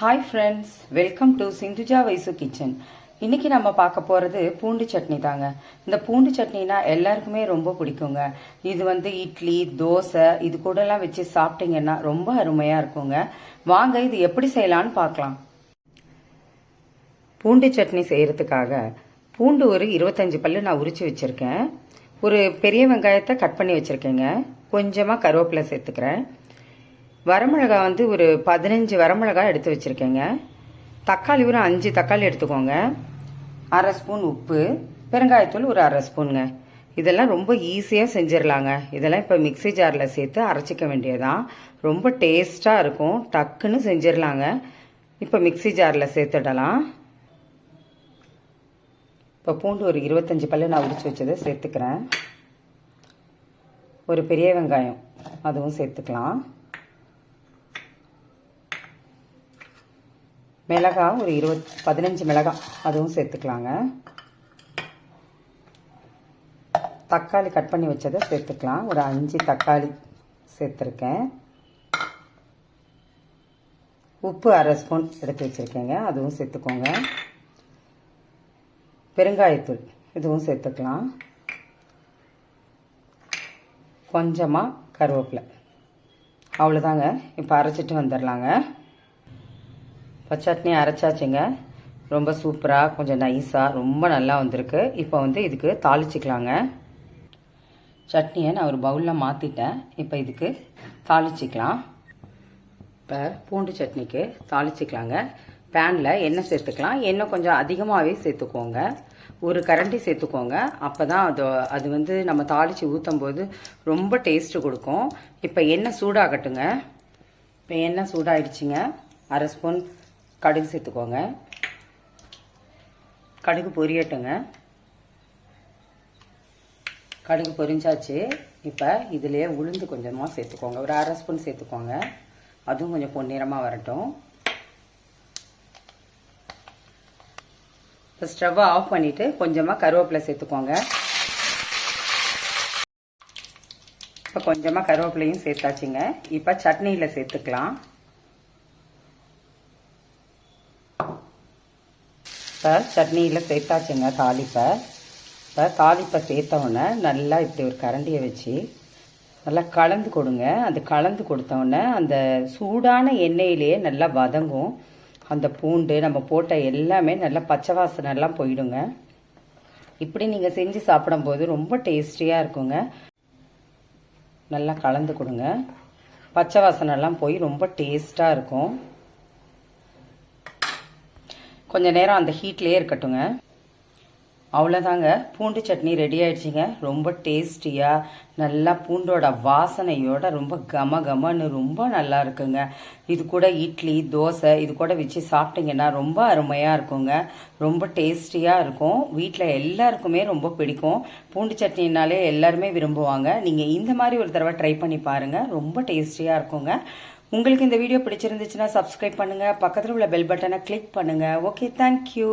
Hi friends welcome to Sindhuja Vaishu kitchen இன்னைக்கு நம்ம பார்க்க போகிறது பூண்டு சட்னி தாங்க. இந்த பூண்டு சட்னினா எல்லாருக்குமே ரொம்ப பிடிக்குங்க. இது வந்து இட்லி தோசை இது கூடலாம் வச்சு சாப்பிட்டீங்கன்னா ரொம்ப அருமையாக இருக்குங்க. வாங்க இது எப்படி செய்யலான்னு பார்க்கலாம். பூண்டு சட்னி செய்கிறதுக்காக பூண்டு ஒரு இருபத்தஞ்சி பல்லு நான் உரிச்சு வச்சுருக்கேன். ஒரு பெரிய வெங்காயத்தை கட் பண்ணி வச்சுருக்கேங்க. கொஞ்சமாக கருவேப்பிலை சேர்த்துக்கிறேன். வரமிளகா வந்து ஒரு பதினஞ்சு வரமிளகா எடுத்து வச்சுருக்கேங்க. தக்காளி ஒரு அஞ்சு தக்காளி எடுத்துக்கோங்க. அரை ஸ்பூன் உப்பு பெருங்காயத்தூள் ஒரு அரை ஸ்பூனுங்க. இதெல்லாம் ரொம்ப ஈஸியாக செஞ்சிடலாங்க இதெல்லாம் இப்போ மிக்ஸி ஜாரில் சேர்த்து அரைச்சிக்க வேண்டியதான் ரொம்ப டேஸ்ட்டாக இருக்கும். டக்குன்னு செஞ்சிடலாங்க இப்போ மிக்ஸி ஜாரில் சேர்த்துடலாம். இப்போ பூண்டு ஒரு இருபத்தஞ்சி பல்லு நான் உரிச்சு வச்சதை சேர்த்துக்கிறேன். ஒரு பெரிய வெங்காயம் அதுவும் சேர்த்துக்கலாம். மிளகா ஒரு இருபத் பதினஞ்சு மிளகா. அதுவும் சேர்த்துக்கலாங்க. தக்காளி கட் பண்ணி வச்சதை சேர்த்துக்கலாம். ஒரு அஞ்சு தக்காளி சேர்த்துருக்கேன். உப்பு அரை ஸ்பூன் எடுத்து வச்சுருக்கேங்க. அதுவும் சேர்த்துக்கோங்க. பெருங்காயத்தூள் இதுவும் சேர்த்துக்கலாம். கொஞ்சமாக கருவேப்பிலை. அவ்வளோதாங்க இப்போ அரைச்சிட்டு வந்துடலாங்க. இப்போ சட்னி அரைச்சாச்சுங்க. ரொம்ப சூப்பராக கொஞ்சம் நைஸாக ரொம்ப நல்லா வந்திருக்கு. இப்போ வந்து இதுக்கு தாளிச்சிக்கலாங்க. சட்னியை நான் ஒரு பவுலில் மாற்றிட்டேன் இப்போ இதுக்கு தாளிச்சிக்கலாம். இப்போ பூண்டு சட்னிக்கு தாளிச்சிக்கலாங்க. பேனில் எண்ணெய் சேர்த்துக்கலாம். எண்ணெய் கொஞ்சம் அதிகமாகவே சேர்த்துக்கோங்க. ஒரு கரண்டி சேர்த்துக்கோங்க. அப்போ தான் அது அது வந்து நம்ம தாளித்து ஊற்றும் போது ரொம்ப டேஸ்ட்டு கொடுக்கும். இப்போ எண்ணெய் சூடாகட்டுங்க. இப்போ எண்ணெய் சூடாகிடுச்சிங்க அரை ஸ்பூன் கடுகு சேர்த்துக்கோங்க. கடுகு பொரியட்டுங்க. கடுகு பொரிஞ்சாச்சு. இப்போ இதிலே உளுந்து கொஞ்சமாக சேர்த்துக்கோங்க. ஒரு அரை ஸ்பூன் சேர்த்துக்கோங்க. அதுவும் கொஞ்சம் பொன்னிறமாக வரட்டும். இப்போ ஸ்டவ்வை ஆஃப் பண்ணிவிட்டு கொஞ்சமாக கருவேப்பிலை சேர்த்துக்கோங்க. இப்போ கொஞ்சமாக கருவேப்பிலையும் சேர்த்தாச்சுங்க. இப்போ சட்னியில் சேர்த்துக்கலாம். இப்போ சட்னியில் சேர்த்தாச்சுங்க தாளிப்பை. இப்போ தாளிப்பை சேர்த்தவுடனே நல்லா இப்படி ஒரு கரண்டியை வச்சு நல்லா கலந்து கொடுங்க. அது கலந்து கொடுத்தவுடனே அந்த சூடான எண்ணெயிலேயே நல்லா வதங்கும். அந்த பூண்டு நம்ம போட்ட எல்லாமே நல்லா பச்சை வாசனைலாம் போயிடுங்க. இப்படி நீங்கள் செஞ்சு சாப்பிடும்போது ரொம்ப டேஸ்டியாக இருக்குங்க. நல்லா கலந்து கொடுங்க. பச்சை வாசனைலாம் போய் ரொம்ப டேஸ்ட்டாக இருக்கும். கொஞ்ச நேரம் அந்த ஹீட்லேயே இருக்கட்டுங்க. அவ்வளோதாங்க பூண்டு சட்னி ரெடி ஆயிடுச்சுங்க. ரொம்ப டேஸ்டியாக நல்லா பூண்டோட வாசனையோட ரொம்ப கம கமன்னு ரொம்ப நல்லா இருக்குங்க. இது கூட இட்லி தோசை இது கூட வச்சு சாப்பிட்டிங்கன்னா ரொம்ப அருமையாக இருக்குங்க. ரொம்ப டேஸ்டியாக இருக்கும். வீட்டில் எல்லாருக்குமே ரொம்ப பிடிக்கும். பூண்டு சட்னினாலே எல்லாருமே விரும்புவாங்க. நீங்கள் இந்த மாதிரி ஒரு தடவை ட்ரை பண்ணி பாருங்கள் ரொம்ப டேஸ்டியாக இருக்குங்க. உங்களுக்கு இந்த வீடியோ பிடிச்சிருந்துச்சுன்னா சப்ஸ்கிரைப் பண்ணுங்கள் பக்கத்தில் உள்ள பெல் பட்டனை கிளிக் பண்ணுங்கள் ஓகே தேங்க்யூ